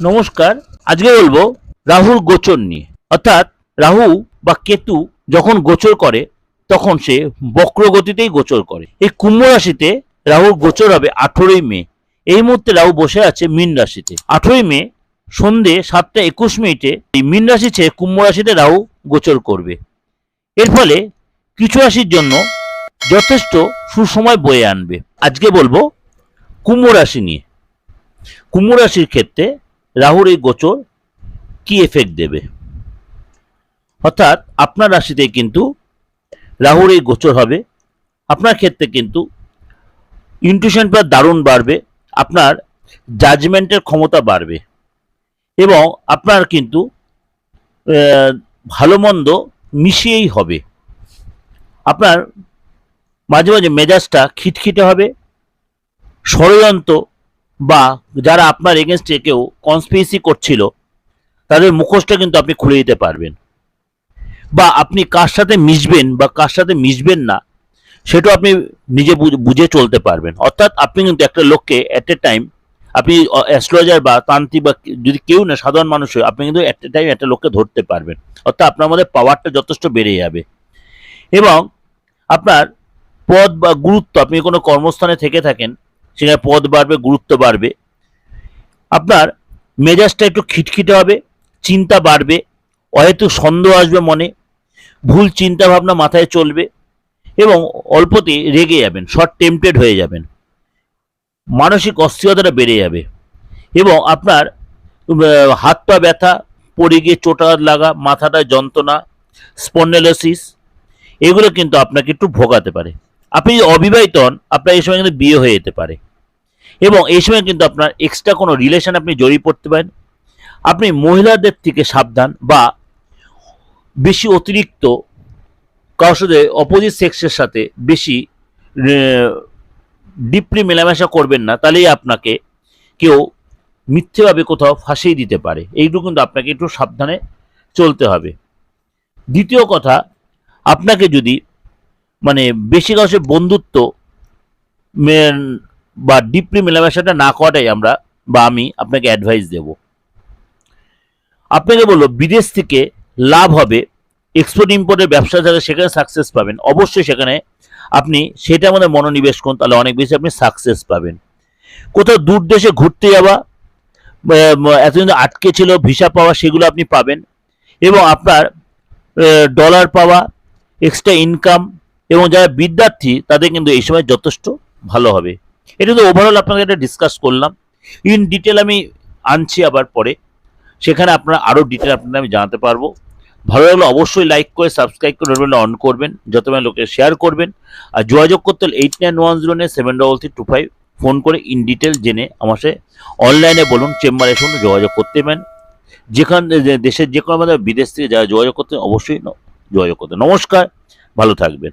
নমস্কার, আজকে বলব রাহুর গোচর নিয়ে। অর্থাৎ রাহু বা কেতু যখন গোচর করে, তখন সে বক্র গতিতেই গোচর করে। এই কুম্ভ রাশিতে রাহুর গোচর হবে আঠেরোই মে। এই মুহূর্তে রাহু বসে আছে মীন রাশিতে। আঠেরোই মে, সন্ধে সাতটা একুশ মিনিটে এই মীন রাশি ছেড়ে কুম্ভ রাশিতে রাহু গোচর করবে। এর ফলে কিছু রাশির জন্য যথেষ্ট সুসময় বয়ে আনবে। আজকে বলব কুম্ভ রাশি নিয়ে। কুম্ভ রাশির ক্ষেত্রে রাহুর এই গোচর কি এফেক্ট দেবে? অর্থাৎ আপনার রাশিতে কিন্তু রাহুর এই গোচর হবে। আপনার ক্ষেত্রে কিন্তু ইনটিউশন পাওয়ার দারুণ বাড়বে, আপনার জাজমেন্টের ক্ষমতা বাড়বে এবং আপনার কিন্তু ভালো মন্দ মিশিয়েই হবে। আপনার মাঝে মাঝে মেজাজটা খিটখিটে হবে, ষড়যন্ত্র বা যারা আপনার এগেনস্টে কেউ কনস্পিরেসি করছিল, তাদের মুখোশটা কিন্তু আপনি খুলে দিতে পারবেন। বা আপনি কার সাথে মিশবেন বা কার সাথে মিশবেন না, সেটাও আপনি নিজে বুঝ- চলতে পারবেন। অর্থাৎ আপনি কিন্তু একটা লোককে অ্যাট এ টাইম আপনি অ্যাস্ট্রোলজার বা তান্ত্রিক বা যদি কেউ না, সাধারণ মানুষ হয়, আপনি কিন্তু অ্যাট এ টাইম একটা লোককে ধরতে পারবেন। অর্থাৎ আপনার মধ্যে পাওয়ারটা যথেষ্ট বেড়ে যাবে। এবং আপনার পদ বা গুরুত্ব, আপনি কোনো কর্মস্থানে থেকে থাকেন সেখানে পদ বাড়বে, গুরুত্ব বাড়বে। আপনার মেজাজটা একটু খিটখিটে হবে, চিন্তা বাড়বে, অহেতু সন্দেহ আসবে মনে, ভুল চিন্তা ভাবনা মাথায় চলবে এবং অল্পতে রেগে যাবেন, শর্ট টেম্পটেড হয়ে যাবেন। মানসিক অস্থিরতাটা বেড়ে যাবে এবং আপনার হাত পা ব্যথা, পড়ে গিয়ে চোটাঘাত লাগা, মাথাটা যন্ত্রণা স্পন্ডেলোসিস এগুলো কিন্তু আপনাকে একটু ভোগাতে পারে। আপনি যদি অবিবাহিত হন, আপনার এই সময় কিন্তু বিয়ে হয়ে যেতে পারে। এবং এই সময় কিন্তু আপনার এক্সট্রা কোনো রিলেশন আপনি জড়িয়ে পড়তে পারেন। আপনি মহিলাদের থেকে সাবধান বা বেশি অতিরিক্ত কারোর সাথে অপোজিট সেক্সের সাথে বেশি ডিপলি মেলামেশা করবেন না, তাহলেই আপনাকে কেউ মিথ্যেভাবে কোথাও ফাঁসিয়ে দিতে পারে। এইটুকু কিন্তু আপনাকে একটু সাবধানে চলতে হবে। দ্বিতীয় কথা, আপনাকে যদি মানে বেশি কাছে বন্ধুত্ব বা ডিপলি মেলামেশাটা না করাটাই আমরা বা আমি আপনাকে অ্যাডভাইস দেব। আপনাকে বলব, বিদেশ থেকে লাভ হবে এক্সপোর্ট ইম্পোর্টের ব্যবসা থাকে সেখানে সাকসেস পাবেন। অবশ্যই সেখানে আপনি সেটার মধ্যে মনোনিবেশ করুন, তাহলে অনেক বেশি আপনি সাকসেস পাবেন। কোথাও দূর দেশে ঘুরতে যাওয়া এতদিন আটকে ছিল ভিসা পাওয়া সেগুলো আপনি পাবেন। এবং আপনার ডলার পাওয়া এক্সট্রা ইনকাম এবং যারা বিদ্যার্থী, তাদের কিন্তু এই সময় যথেষ্ট ভালো হবে। এটা তো ওভারঅল আপনাকে একটা ডিসকাস করলাম। ইন ডিটেল আমি আনছি আবার পরে। সেখানে আপনারা আরও ডিটেল আপনাদের আমি জানাতে পারব। ভালো লাগলে অবশ্যই লাইক করে সাবস্ক্রাইব করে নোটিফিকেশন অন করবেন। যত মানে লোকে শেয়ার করবেন। আর যোগাযোগ করতে হলে eight nine one zero nine seven double three two five phone করে ইন ডিটেল জেনে আমার অনলাইনে বলুন চেম্বারে এসে যোগাযোগ করতে পারেন। যেখান দেশের যে কোনো বিদেশ থেকে যারা যোগাযোগ করতে অবশ্যই যোগাযোগ করতে নমস্কার, ভালো থাকবেন।